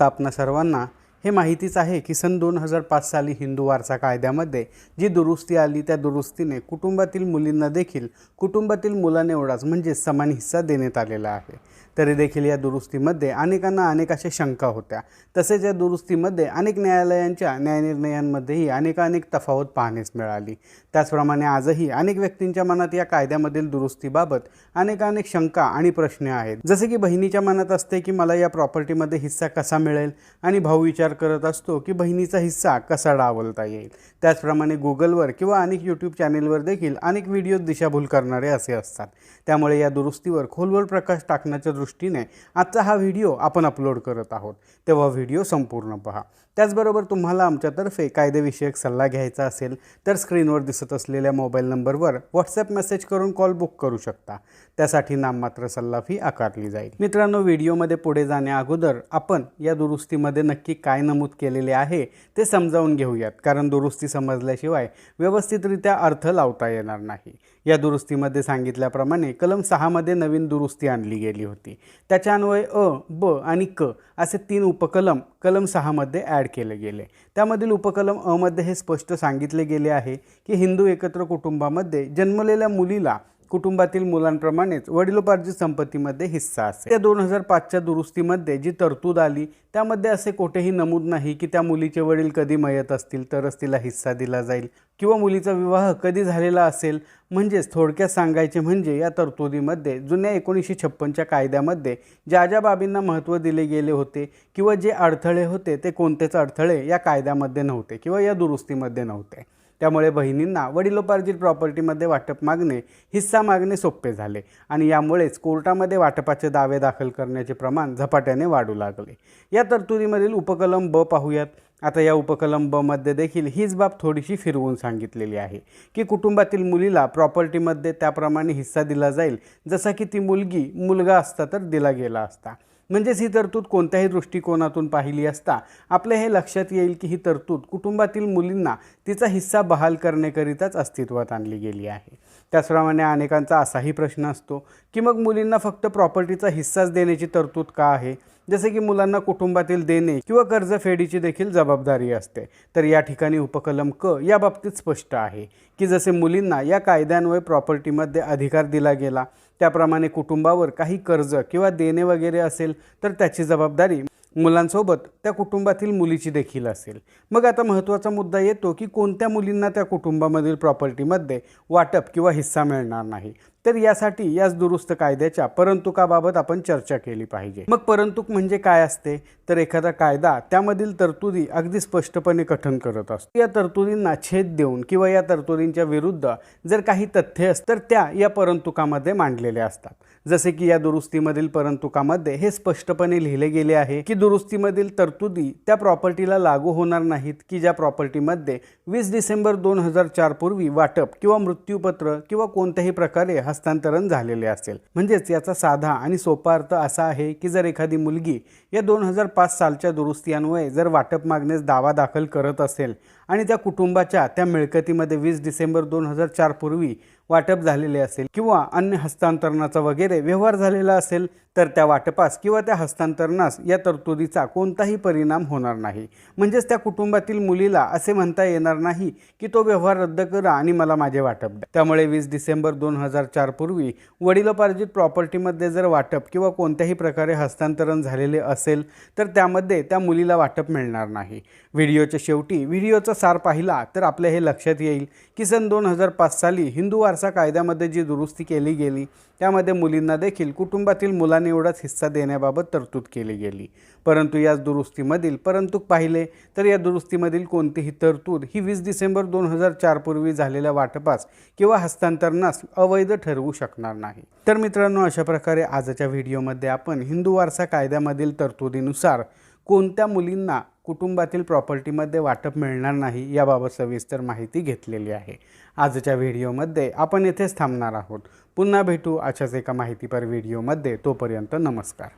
आता आपणा सर्वांना हे माहितीच आहे की सन दोन हजार पाच साली हिंदू वारसा कायद्यामध्ये जी दुरुस्ती आली त्या दुरुस्तीने कुटुंबातील मुलींना देखील कुटुंबातील मुलाने एवढाच म्हणजे समान हिस्सा देण्यात आलेला आहे. तरी देखील या दुरुस्तीमध्ये अनेकांना अनेक अशा शंका होत्या. तसेच या दुरुस्तीमध्ये अनेक न्यायालयांच्या न्यायनिर्णयांमध्येही अनेकानेक तफावत पाहण्यास मिळाली. त्याचप्रमाणे आजही अनेक व्यक्तींच्या मनात या कायद्यामधील दुरुस्तीबाबत अनेकानेक शंका आणि प्रश्न आहेत. जसे की बहिणीच्या मनात असते की मला या प्रॉपर्टीमध्ये हिस्सा कसा मिळेल आणि भाऊ विचार करत असतो की बहिणीचा हिस्सा कसा डावलता येईल. त्याचप्रमाणे गुगलवर किंवा अनेक यूट्यूब चॅनेलवर देखील अनेक व्हिडिओ दिशाभूल करणारे असे असतात. त्यामुळे या दुरुस्तीवर खोलवर प्रकाश टाकण्याच्या दृष्टी दृष्टीने आजचा हा व्हिडिओ आपण अपलोड करत आहोत. तेव्हा व्हिडिओ संपूर्ण पहा. त्याचबरोबर तुम्हाला आमच्यातर्फे कायदेविषयक सल्ला घ्यायचा असेल तर स्क्रीनवर दिसत असलेल्या मोबाईल नंबरवर व्हॉट्सअप मेसेज करून कॉल बुक करू शकता. त्यासाठी नाममात्र सल्ला फी आकारली जाईल. मित्रांनो व्हिडिओमध्ये पुढे जाण्याअगोदर आपण या दुरुस्तीमध्ये नक्की काय नमूद केलेले आहे ते समजावून घेऊयात. कारण दुरुस्ती समजल्याशिवाय व्यवस्थितरित्या अर्थ लावता येणार नाही. या दुरुस्तीमध्ये सांगितल्याप्रमाणे कलम सहामध्ये नवीन दुरुस्ती आणली गेली होती. त्याच्या त्याच्यान्वये अ ब आणि क असे तीन उपकलम कलम सहामध्ये ॲड केले गेले. त्यामधील उपकलम अमध्ये हे स्पष्ट सांगितले गेले आहे की हिंदू एकत्र कुटुंबामध्ये जन्मलेल्या मुलीला कुटुंबातील मुलांप्रमाणेच वडिलोपार्जित संपत्तीमध्ये हिस्सा असेल. त्या दोन हजार पाचच्या दुरुस्तीमध्ये जी तरतूद आली त्यामध्ये असे कोठेही नमूद नाही की त्या मुलीचे वडील कधी मयत असतील तरच तिला हिस्सा दिला जाईल किंवा मुलीचा विवाह कधी झालेला असेल. म्हणजेच थोडक्यात सांगायचे म्हणजे या तरतुदीमध्ये जुन्या एकोणीसशे छप्पनच्या कायद्यामध्ये ज्या ज्या बाबींना महत्त्व दिले गेले होते किंवा जे अडथळे होते ते कोणतेच अडथळे या कायद्यामध्ये नव्हते किंवा या दुरुस्तीमध्ये नव्हते. त्यामुळे बहिणींना वडिलोपार्जित प्रॉपर्टीमध्ये वाटप मागणे हिस्सा मागणे सोपे झाले आणि यामुळेच कोर्टामध्ये वाटपाचे दावे दाखल करण्याचे प्रमाण झपाट्याने वाढू लागले. या तरतुदीमधील उपकलम ब पाहूयात. आता या उपकलम बमध्ये देखील हीच बाब थोडीशी फिरवून सांगितलेली आहे की कुटुंबातील मुलीला प्रॉपर्टीमध्ये त्याप्रमाणे हिस्सा दिला जाईल जसा की ती मुलगी मुलगा असता तर दिला गेला असता. म्हणजेच ही तरतूद कोणत्याही दृष्टिकोनातून पाहिली असता आपल्या हे लक्षात येईल की ही तरतूद कुटुंबातील मुलींना तिचा हिस्सा बहाल करण्याकरिताच अस्तित्वात आणली गेली आहे. त्याचप्रमाणे अनेकांचा असाही प्रश्न असतो की मग मुलींना फक्त प्रॉपर्टीचा हिस्साच देण्याची तरतूद का आहे? जसे की मुलांना कुटुंबातील देणे किंवा कर्जफेडीची देखील जबाबदारी असते. तर या ठिकाणी उपकलम क या बाबतीत स्पष्ट आहे की जसे मुलींना या कायद्यान्वये प्रॉपर्टीमध्ये अधिकार दिला गेला त्याप्रमाणे कुटुंबावर काही कर्ज किंवा देणे वगैरे असेल तर त्याची जबाबदारी मुलांसोबत त्या कुटुंबातील मुलीची देखील असेल. मग आता महत्त्वाचा मुद्दा येतो की कोणत्या मुलींना त्या कुटुंबामधील प्रॉपर्टीमध्ये वाटप किंवा हिस्सा मिळणार नाही. तर यासाठी याच दुरुस्त कायद्याच्या परंतुकाबाबत आपण चर्चा केली पाहिजे. मग परंतुक म्हणजे काय असते? तर एखादा कायदा त्यामधील तरतुदी अगदी स्पष्टपणे कथन करत असतो. या तरतुदींना छेद देऊन किंवा या तरतुदींच्या विरुद्ध जर काही तथ्य असत तर त्या या परंतुकामध्ये मांडलेल्या असतात. जसे की या दुरुस्तीमधील परंतुकामध्ये हे स्पष्टपणे लिहिले गेले आहे की दुरुस्तीमधील तरतुदी त्या प्रॉपर्टीला लागू होणार नाहीत की ज्या प्रॉपर्टीमध्ये वीस डिसेंबर दोन हजार चार पूर्वी वाटप किंवा मृत्यूपत्र किंवा कोणत्याही प्रकारे हस्तांतरण झालेले असेल. म्हणजेच याचा साधा आणि सोपा अर्थ असा आहे की जर एखादी मुलगी या दोन हजार पाच सालच्या दुरुस्तीन्वये जर वाटप मागण्यास दावा दाखल करत असेल आणि त्या कुटुंबाच्या त्या मिळकतीमध्ये वीस डिसेंबर दोन हजार चार पूर्वी वाटप झालेले असेल किंवा अन्य हस्तांतरणाचा वगैरे व्यवहार झालेला असेल तर त्या वाटपास किंवा त्या हस्तांतरणास या तरतुदीचा कोणताही परिणाम होणार नाही. म्हणजेच त्या कुटुंबातील मुलीला असे म्हणता येणार नाही की तो व्यवहार रद्द करा आणि मला माझे वाटप द्या. त्यामुळे वीस डिसेंबर दोन हजार चारपूर्वी वडिलोपार्जित प्रॉपर्टीमध्ये जर वाटप किंवा कोणत्याही प्रकारे हस्तांतरण झालेले असेल तर त्यामध्ये त्या मुलीला वाटप मिळणार नाही. व्हिडिओच्या शेवटी व्हिडिओचा सार पाहिला तर आपल्या हे लक्षात येईल की सन दोन हजार पाच साली हिंदू वारसा कायद्यामध्ये जी दुरुस्ती केली गेली त्यामध्ये मुलींना देखील कुटुंबातील मुलांनी एवढाच हिस्सा देण्याबाबत तरतूद केली गेली. परंतु याच दुरुस्तीमधील परंतु पाहिले तर या दुरुस्तीमधील कोणतीही तरतूद ही वीस डिसेंबर दोन हजार चार पूर्वी झालेल्या वाटपास किंवा हस्तांतरणास अवैध ठरवू शकणार नाही. तर मित्रांनो अशा प्रकारे आजच्या व्हिडिओमध्ये आपण हिंदू वारसा कायद्यामधील तरतुदीनुसार कोणत्या मुलींना कुटुंबातील प्रॉपर्टीमध्ये वाटप मिळणार नाही याबाबत सविस्तर माहिती घेतलेली आहे. आजच्या व्हिडिओमध्ये आपण येथेच थांबणार आहोत. पुन्हा भेटू अशाच एका माहितीपर व्हिडिओमध्ये. तोपर्यंत नमस्कार.